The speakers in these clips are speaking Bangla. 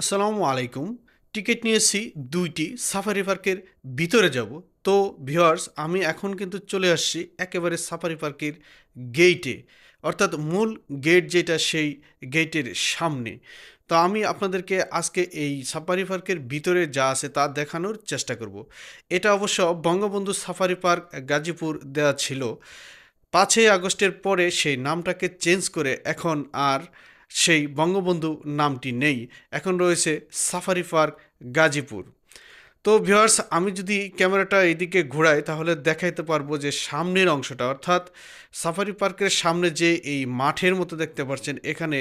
আসসালামু আলাইকুম। টিকিট নিয়েছি দুইটি। সাফারি পার্কের ভিতরে যাব। তো ভিওয়ার্স আমি এখন কিন্তু চলে আসছি একেবারে সাফারি পার্কের গেইটে। অর্থাৎ মূল গেট যেটা, সেই গেটের সামনে। তো আমি আপনাদেরকে আজকে এই সাফারি পার্কের ভিতরে যা আছে তা দেখানোর চেষ্টা করব। এটা অবশ্য বঙ্গবন্ধু সাফারি পার্ক গাজীপুর দেওয়া ছিল। পাঁচই আগস্টের পরে সেই নামটাকে চেঞ্জ করে এখন আর সেই বঙ্গবন্ধু নামটি নেই। এখন রয়েছে সাফারি পার্ক, গাজীপুর। তো ভিউয়ার্স, আমি যদি ক্যামেরাটা এদিকে ঘোরাই, তাহলে দেখাইতে পারব যে সামনের অংশটা, অর্থাৎ সাফারি পার্কের সামনে যে এই মাঠের মতো দেখতে পাচ্ছেন, এখানে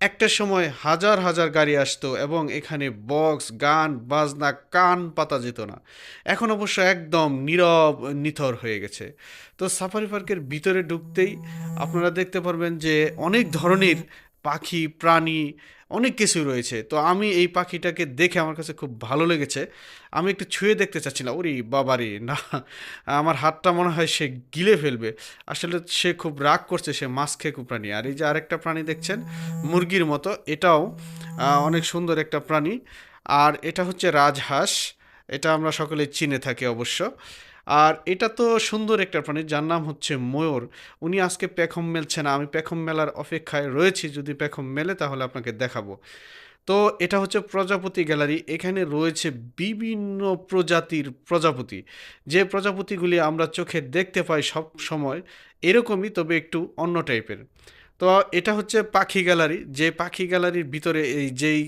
একটা সময় হাজার হাজার গাড়ি আসতো এবং এখানে বক্স, গান, বাজনা, কান পাতা যেত না। এখন অবশ্য একদম নীরব, নিথর হয়ে গেছে। তো সাফারি পার্কের ভিতরে ঢুকতেই আপনারা দেখতে পারবেন যে অনেক ধরনের পাখি, প্রাণী অনেক কিছু রয়েছে। তো আমি এই পাখিটাকে দেখে আমার কাছে খুব ভালো লেগেছে। আমি একটু ছুঁয়ে দেখতে চাচ্ছিলাম, ওরে বাবারে না, আমার হাতটা মনে হয় সে গিলে ফেলবে। আসলে সে খুব রাগ করছে, সে মাছ খেয়ে খুব প্রাণী আর এই যে আরেকটা প্রাণী দেখছেন, মুরগির মতো, এটাও অনেক সুন্দর একটা প্রাণী। আর এটা হচ্ছে রাজহাঁস, এটা আমরা সকলে চিনে থাকি অবশ্য। আর এটা তো সুন্দর একটা প্রাণী, যার নাম হচ্ছে ময়ূর। উনি আজকে পেখম মেলছে না আমি পেখম মেলার অপেক্ষায় রয়েছি, যদি পেখম মেলে তাহলে আপনাকে দেখাবো। তো এটা হচ্ছে প্রজাপতি গ্যালারি, এখানে রয়েছে বিভিন্ন প্রজাতির প্রজাপতি। যে প্রজাপতিগুলি আমরা চোখে দেখতে পাই সব সময় এরকমই, তবে একটু অন্য টাইপের। তো এটা হচ্ছে পাখি গ্যালারি। যে পাখি গ্যালারির ভিতরে এই যেই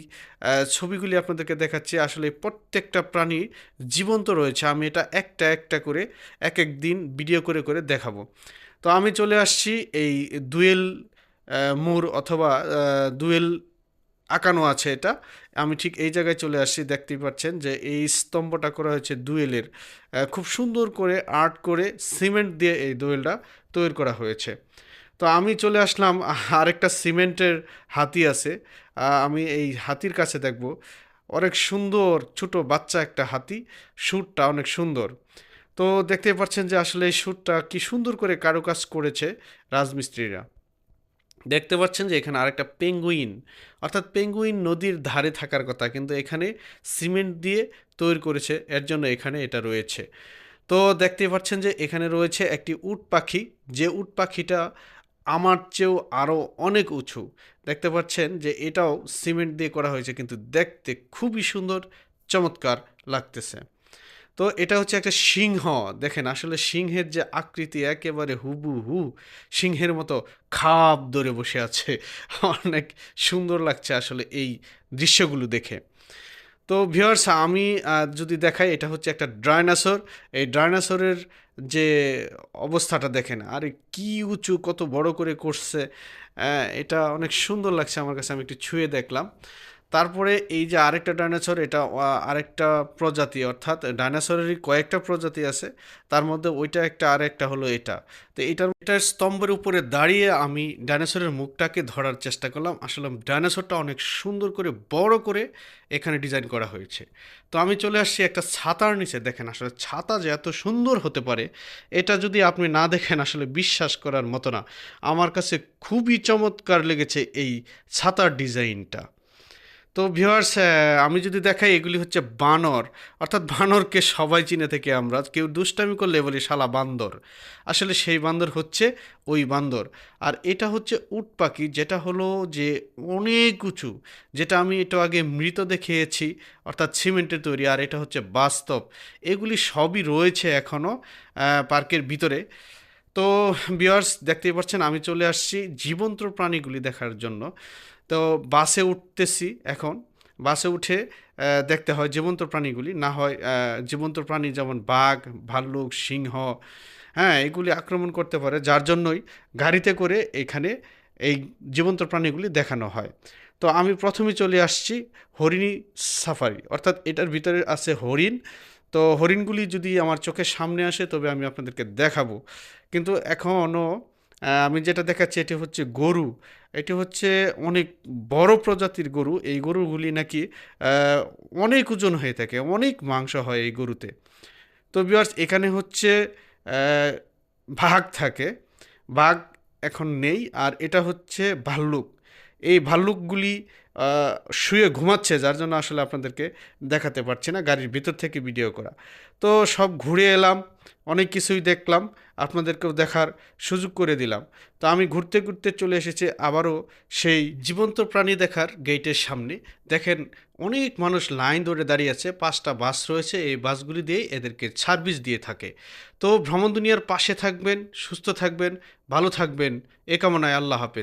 ছবিগুলি আপনাদেরকে দেখাচ্ছি, আসলে প্রত্যেকটা প্রাণী জীবন্ত রয়েছে। আমি এটা একটা একটা করে এক এক দিন ভিডিও করে করে দেখাবো। তো আমি চলে আসছি এই দুয়েল মোড় অথবা দুয়েল আঁকানো আছে এটা। আমি ঠিক এই জায়গায় চলে আসছি, দেখতেই পাচ্ছেন যে এই স্তম্ভটা করা হয়েছে দুয়েলের। খুব সুন্দর করে আর্ট করে সিমেন্ট দিয়ে এই দোয়েলটা তৈরি করা হয়েছে। তো আমি চলে আসলাম, আরেকটা সিমেন্টের হাতি আছে, আমি এই হাতির কাছে দেখব। অনেক সুন্দর ছোট বাচ্চা একটা হাতি, সুরটা অনেক সুন্দর। তো দেখতে পাচ্ছেন যে আসলে এই সুরটা কি সুন্দর করে কারুকাজ করেছে রাজমিস্ত্রিরা। দেখতে পাচ্ছেন যে এখানে আরেকটা পেঙ্গুইন, অর্থাৎ পেঙ্গুইন নদীর ধারে থাকার কথা, কিন্তু এখানে সিমেন্ট দিয়ে তৈরি করেছে, এর জন্য এখানে এটা রয়েছে। তো দেখতে পাচ্ছেন যে এখানে রয়েছে একটি উট পাখি, যে উট পাখিটা আমার চেয়েও আরও অনেক উঁচু। দেখতে পাচ্ছেন যে এটাও সিমেন্ট দিয়ে করা হয়েছে, কিন্তু দেখতে খুবই সুন্দর, চমৎকার লাগতেছে। তো এটা হচ্ছে একটা সিংহ। দেখেন, আসলে সিংহের যে আকৃতি একেবারে হুবু হু সিংহের মতো খাপ ধরে বসে আছে। অনেক সুন্দর লাগছে আসলে এই দৃশ্যগুলো দেখে। তো ভিউয়ার্স আমি যদি দেখাই, এটা হচ্ছে একটা ডাইনাসর এই ডাইনাসরের যে অবস্থাটা দেখেন, আরে কি উঁচু, কত বড় করে করছে এটা অনেক সুন্দর লাগছে আমার কাছে, আমি একটু ছুঁয়ে দেখলাম। তারপরে এই যে আরেকটা ডাইনোসর, এটা আরেকটা প্রজাতি, অর্থাৎ ডাইনোসরেরই কয়েকটা প্রজাতি আছে, তার মধ্যে ওইটা একটা আর একটা হলো এটা। তো এটার এটার স্তম্ভের উপরে দাঁড়িয়ে আমি ডাইনোসরের মুখটাকে ধরার চেষ্টা করলাম। আসলে ডাইনোসরটা অনেক সুন্দর করে, বড় করে এখানে ডিজাইন করা হয়েছে। তো আমি চলে আসছি একটা ছাতার নিচে। দেখেন, আসলে ছাতা যে এত সুন্দর হতে পারে, এটা যদি আপনি না দেখেন, আসলে বিশ্বাস করার মতো না। আমার কাছে খুবই চমৎকার লেগেছে এই ছাতার ডিজাইনটা। তো ভিউয়ার্স আমি যদি দেখাই এগুলি হচ্ছে বানর। অর্থাৎ বানরকে সবাই চিনে থেকে আমরা। কেউ দুষ্টামি করলে বলি, শালা বান্দর। আসলে সেই বান্দর হচ্ছে ওই বান্দর। আর এটা হচ্ছে উট পাখি, যেটা হলো যে অনেক উঁচু, যেটা আমি এটা আগে মৃত দেখিয়েছি, অর্থাৎ সিমেন্টের তৈরি, আর এটা হচ্ছে বাস্তব। এগুলি সবই রয়েছে এখনও পার্কের ভিতরে। তো বিয়ার্স দেখতেই পাচ্ছেন, আমি চলে আসছি জীবন্ত প্রাণীগুলি দেখার জন্য। তো বাসে উঠতেছি এখন। বাসে উঠে দেখতে হয় জীবন্ত প্রাণীগুলি, না হয় জীবন্ত প্রাণী যেমন বাঘ, ভাল্লুক, সিংহ হ্যাঁ এগুলি আক্রমণ করতে পারে, যার জন্যই গাড়িতে করে এখানে এই জীবন্ত প্রাণীগুলি দেখানো হয়। তো আমি প্রথমে চলে আসছি হরিণী সাফারি, অর্থাৎ এটার ভিতরে আছে হরিণ। তো হরিণগুলি যদি আমার চোখের সামনে আসে, তবে আমি আপনাদেরকে দেখাবো। কিন্তু এখনও আমি যেটা দেখাচ্ছি, এটি হচ্ছে গরু। এটি হচ্ছে অনেক বড় প্রজাতির গরু। এই গরুগুলি নাকি অনেক ওজন হয়ে থাকে, অনেক মাংস হয় এই গরুতে। তো বিয়ার্স এখানে হচ্ছে ভাগ থাকে। বাঘ এখন নেই, আর এটা হচ্ছে ভাল্লুক। এই ভাল্লুকগুলি শুয়ে ঘুমাচ্ছে, যার জন্য আসলে আপনাদেরকে দেখাতে পারছি না, গাড়ির ভিতর থেকে ভিডিও করা। তো সব ঘুরে এলাম, অনেক কিছুই দেখলাম, আপনাদেরকেও দেখার সুযোগ করে দিলাম। তো আমি ঘুরতে ঘুরতে চলে এসেছি আবারও সেই জীবন্ত প্রাণী দেখার গেটের সামনে। দেখেন, অনেক মানুষ লাইন ধরে দাঁড়িয়ে আছে, পাঁচটা বাস রয়েছে, এই বাসগুলি দিয়ে এদেরকে সার্ভিস দিয়ে থাকে। তো ভ্রমণ দুনিয়ার পাশে থাকবেন, সুস্থ থাকবেন, ভালো থাকবেন, এ কামনায় আল্লাহ হাফেজ।